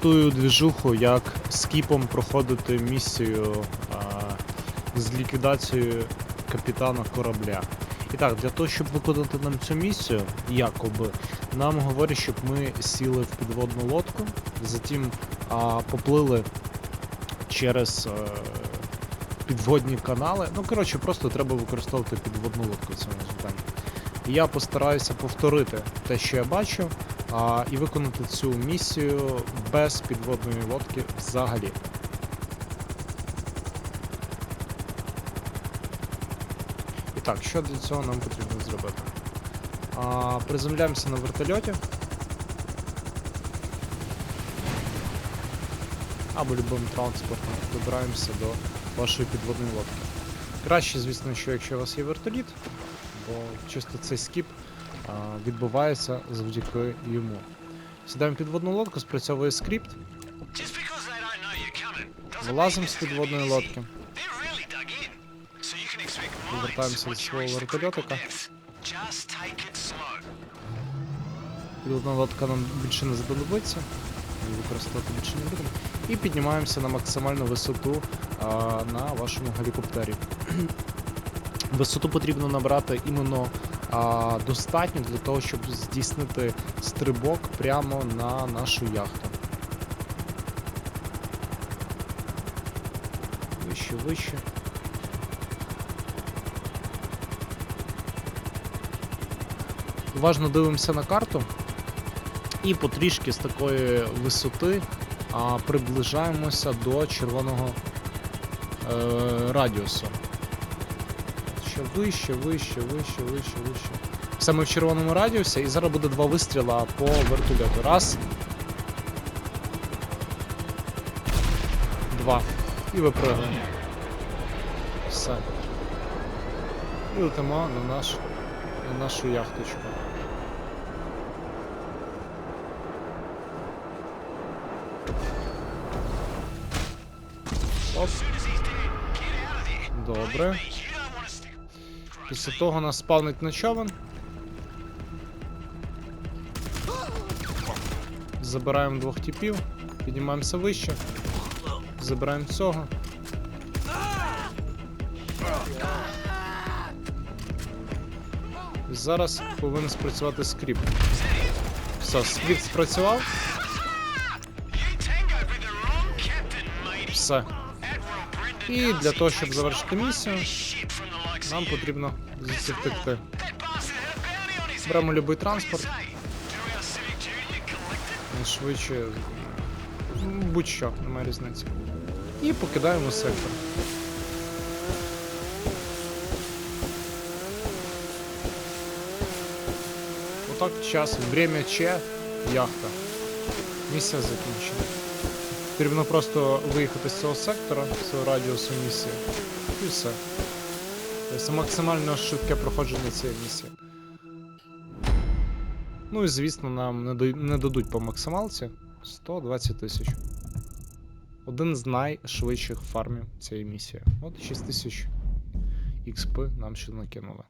тую двіжуху, як скіпом проходити місію а, з ліквідацією капітана корабля. І так, для того, щоб виконати нам цю місію, якоби, нам говорять, щоб ми сіли в підводну лодку, затім а, поплили через е, підводні канали. Ну, коротше, просто треба використовувати підводну лодку в цьому завданні. Я постараюся повторити те, що я бачу, а, і виконати цю місію без підводної лодки взагалі. І так, що для цього нам потрібно зробити? А, приземляємося на вертольоті. Або любим транспортом добираємося до вашої підводної лодки. Краще, звісно, що якщо у вас є вертоліт, бо чисто цей скіп відбувається завдяки йому. Сідаємо підводну лодку, спрацьовує скрипт, вилазимо з підводної лодки. Повертаємося до свого вертольотика. Підводна лодка нам більше не знадобиться. Її Використовувати більше не будемо. І піднімаємося на максимальну висоту а, на вашому гелікоптері. Висоту потрібно набрати іменно а, достатньо для того, щоб здійснити стрибок прямо на нашу яхту. Вище, вище. Уважно дивимося на карту. І потрішки з такої висоти а, приближаємося до червоного е, радіусу. Ще вище, вище, вище, вище, вище. Ми в червоному радіусі, і зараз буде два вистріла по вертольоту. Раз. Два. І випрыгуємо. Все. І летимо на, наш, на нашу яхточку. Оп. Добре. Після того нас спавнить на човен. Забираємо двох типів, піднімаємося вище. Забираємо цього. Зараз повинен спрацювати скрипт. Все, скрипт спрацював. Все. І для того, щоб завершити місію, нам потрібно звідси втекти. Беремо любий транспорт. Найшвидше. Будь-що, немає різниці. І покидаємо сектор. Отак час, время Че, яхта. Місія закінчена. Потрібно просто виїхати з цього сектора, з цього радіусу місії. І все. Тобто максимально швидке проходження цієї місії. Ну і звісно, нам не дадуть по максималці 120 тисяч. Один з найшвидших фармів цієї місії. От 6 тисяч XP нам ще накинули.